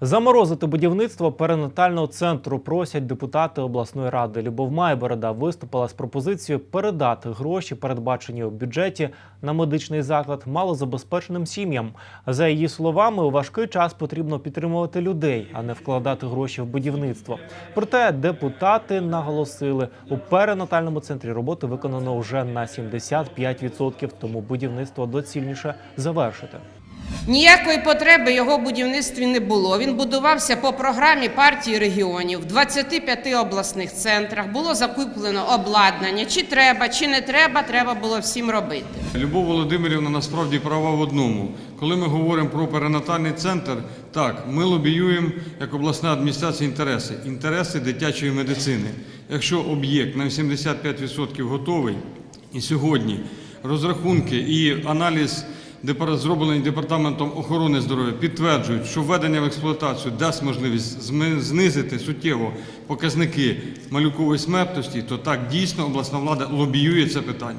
Заморозити будівництво перинатального центру просять депутати обласної ради. Любов Майборода виступила з пропозицією передати гроші, передбачені у бюджеті, на медичний заклад малозабезпеченим сім'ям. За її словами, у важкий час потрібно підтримувати людей, а не вкладати гроші в будівництво. Проте депутати наголосили, у перинатальному центрі роботи виконано вже на 75%, тому будівництво доцільніше завершити. Ніякої потреби його будівництві не було. Він будувався по програмі партії регіонів в 25 обласних центрах. Було закуплено обладнання. Чи треба, чи не треба, треба було всім робити. Любов Володимирівна насправді права в одному. Коли ми говоримо про перинатальний центр, так, ми лобіюємо як обласна адміністрація інтереси, інтереси дитячої медицини. Якщо об'єкт на 75% готовий, і сьогодні розрахунки і аналіз зроблений департаментом охорони здоров'я підтверджують, що введення в експлуатацію дасть можливість знизити суттєво показники малюкової смертності, то так дійсно обласна влада лобіює це питання.